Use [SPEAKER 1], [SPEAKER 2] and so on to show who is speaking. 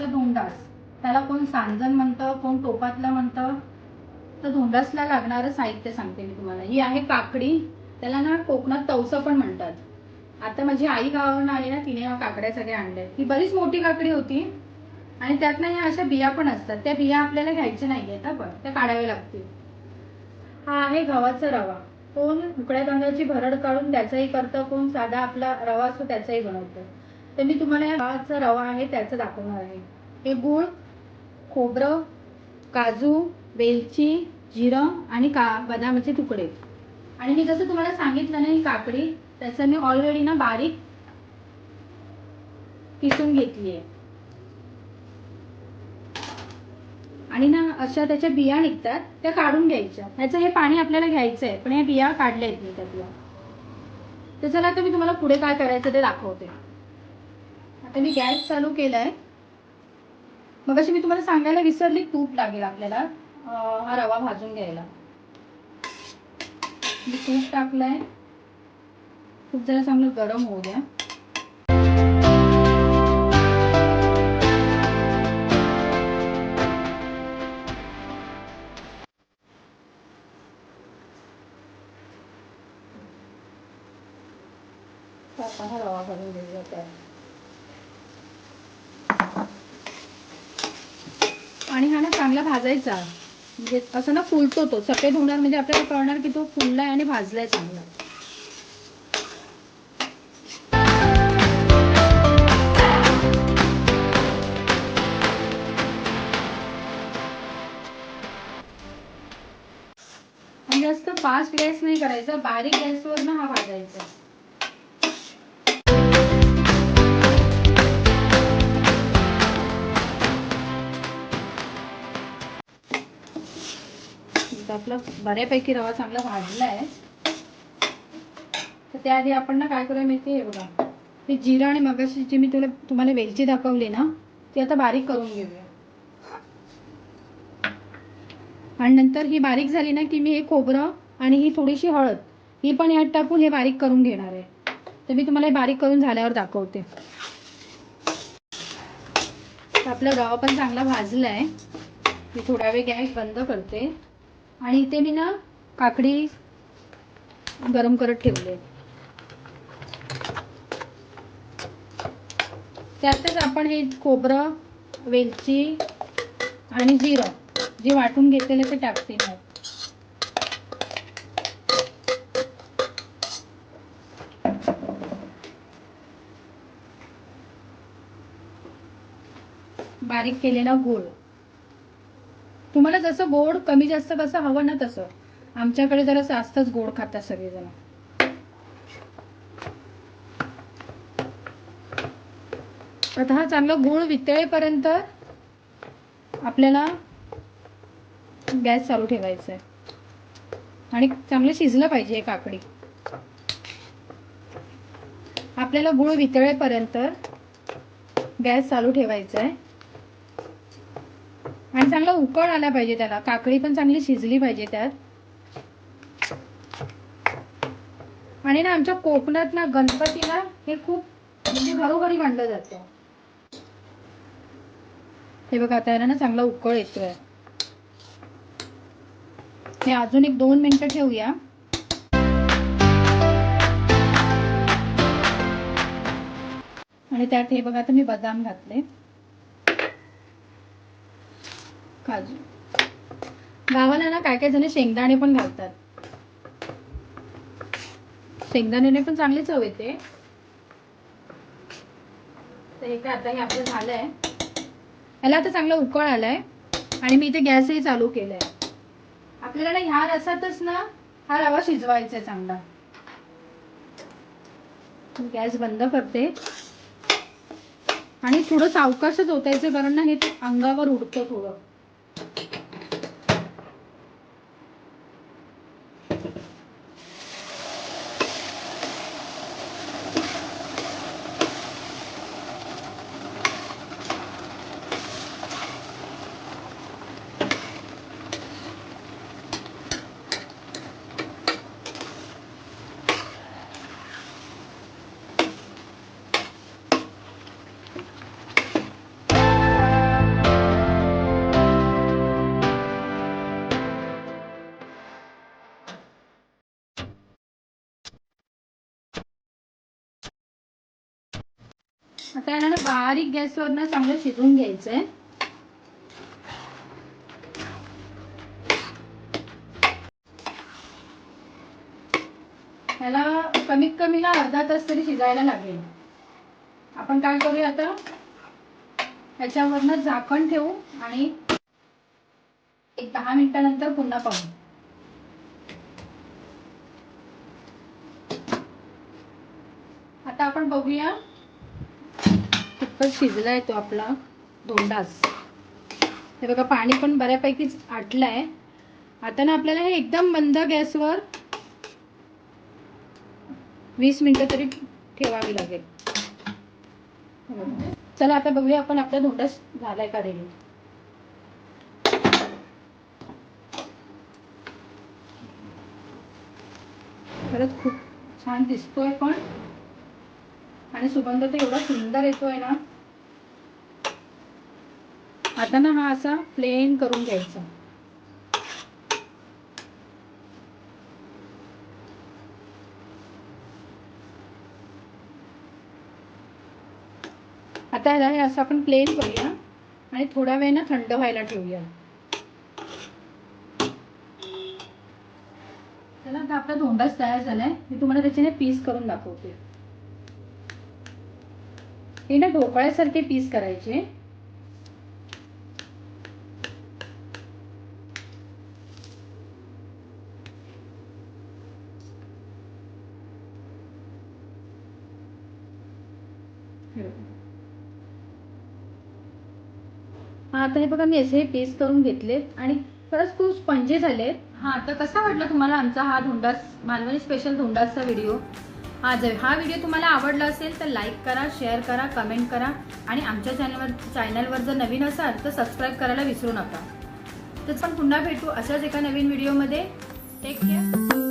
[SPEAKER 1] आळूवडीचं धोंडास? त्याला कोण सांजन म्हणतं कोण टोपातलं म्हणतं? तर धोंडासला लागणारं साहित्य सांगते मी तुम्हाला. ही आहे काकडी. त्याला ना कोकणात तवसं पण म्हणतात. आता माझी आई गावावरून आली ना तिने काकड्या सगळ्या आणल्या. ही बरीच मोठी काकडी होती. आणि त्यात ना ह्या अशा बिया पण असतात. त्या बिया आपल्याला घ्यायच्या नाही आहेत पण. त्या काढाव्या लागतील. हा आहे गव्हाचा रवा. कोण उकड्या तांदळाची भरड काढून त्याचाही करतं कोण साधा आपला रवा असतो त्याचाही बनवतं. तर मी तुम्हाला हा रवा आहे त्याचं दाखवणार आहे. हे गूळ खोबरं काजू वेलची जिरं आणि का बदामाचे तुकडे. आणि मी जसं तुम्हाला सांगितलं ना ही काकडी त्याचं मी ऑलरेडी ना बारीक किसून घेतली आहे आणि ना अशा त्याच्या बिया निघतात त्या काढून घ्यायच्या. ह्याचं हे पाणी आपल्याला घ्यायचं आहे पण या बिया काढल्या आहेत मी त्यातल्या तर चला आता मी तुम्हाला पुढे काय करायचं ते दाखवते. आता मी गॅस चालू केलाय. मग अशी मी तुम्हाला सांगायला विसरली तूप लागेल आपल्याला. हा रवा भाजून घ्यायला. मी तूप टाकलाय. खूप जरा चांगलं गरम होऊ द्या. आपण हा रवा भरून घेऊया त्यात आणि हा ना चांगला भाजायचा. म्हणजे असं ना फुलतो तो. सफेद होणार म्हणजे आपल्याला कळणार की तो फुललाय आणि भाजलाय चांगला. आणि जास्त फास्ट गॅस नाही करायचा. बारीक गॅसवर ना हा भाजायचा. इथं आपलं बऱ्यापैकी रवा चांगला भाजला आहे. तर त्याआधी आपण ना काय करूया माहिती आहे बघा. ते जिरं आणि मगाशी जी मी तुला तुम्हाला वेलची दाखवली ना ती आता बारीक करून घेऊया. आणि नंतर ही बारीक झाली ना की मी हे खोबरं आणि ही थोडीशी हळद ही पण यात टाकून हे बारीक करून घेणार आहे. तर मी तुम्हाला हे बारीक करून झाल्यावर दाखवते. आपला रवा पण चांगला भाजला आहे मी थोडा वेळ गॅस बंद करते. आणि इथे मी ना काकडी गरम करत ठेवले. त्यातच आपण हे खोबरं वेलची आणि जिरं जे वाटून घेतलेलं ते टाकते मी. बारीक केलेला गोळ. तुम्हाला जसं गोड कमी जास्त कसं हवं ना तसं. आमच्याकडे जरा जास्तच गोड खातात सगळेजण. आता हा चांगला गुळ वितळेपर्यंत आपल्याला गॅस चालू ठेवायचा आहे आणि चांगलं शिजलं पाहिजे काकडी आपल्याला गुळ वितळेपर्यंत गॅस चालू ठेवायचा आहे आणि चांगला उकळ आला पाहिजे त्याला. काकडी पण चांगली शिजली पाहिजे त्यात. आणि ना आमच्या कोकणात ना गणपतीला हे खूप म्हणजे घरोघरी मांडलं जातं. हे बघा आता ना चांगला उकळ येतोय. हे अजून एक दोन मिनिटं ठेवूया. आणि त्यात हे बघा आता मी बदाम घातले. काजू गावाला ना काय काय जण शेंगदाणे पण घालतात. शेंगदाण्याने पण चांगली चव येते. तर हे काय आता हे आपलं झालंय. याला आता चांगला उकळ आलाय आणि मी इथे गॅसही चालू केलाय. आपल्याला ना ह्या रसातच ना हा रवा शिजवायचा आहे चांगला. गॅस बंद करते. आणि थोडं सावकाशच होतायचं कारण ना हे ते अंगावर उडतं थोडं. आता याला ना बारीक गॅसवर ना चांगलं शिजवून घ्यायचंय. ह्याला कमीत कमी ना अर्धा तास तरी शिजायला लागेल. आपण काय करूया आता? ह्याच्यावरनं झाकण ठेवू आणि एक दहा मिनिटानंतर पुन्हा पाहू. आता आपण बघूया शिजला येतो तो आपला दोंडाच हे बघा पाणी पण बऱ्यापैकी आहे आता ना आपल्याला हे एकदम मंद गॅसवर वीस मिनटं तरी ठेवावी लागेल. चला आता बघूया आपण आपला धोंडाच झालाय का रेडी खरंच खूप छान दिसतोय पण. आणि सुगंध तर एवढा सुंदर येतोय ना. आता ना हा असा प्लेन करून घ्यायचा. आता ह्याला हे असं आपण प्लेन करूया आणि थोडा वेळ ना थंड व्हायला ठेवूया. चला आता आपला धोंडाच तयार झालाय. मी तुम्हाला त्याच्याने पीस करून दाखवते. हे ना ढोकळ्यासारखे पीस करायचे हे बघा. हा आता हे बघा मी असे पीस करून घेतलेत आणि खरंच खूप स्पंजी झालेत. हा तर कसा वाटला तुम्हाला आमचा हा धोंडास मालवणी स्पेशल धोंडासचा व्हिडिओ हा जर हा व्हिडिओ तुम्हाला आवडला असेल तर लाईक करा शेअर करा कमेंट करा. आणि आमच्या चॅनलवर चॅनलवर जर नवीन असाल तर सबस्क्राईब करायला विसरू नका. तर पण पुन्हा भेटू अशाच एका नवीन व्हिडिओमध्ये टेक केअर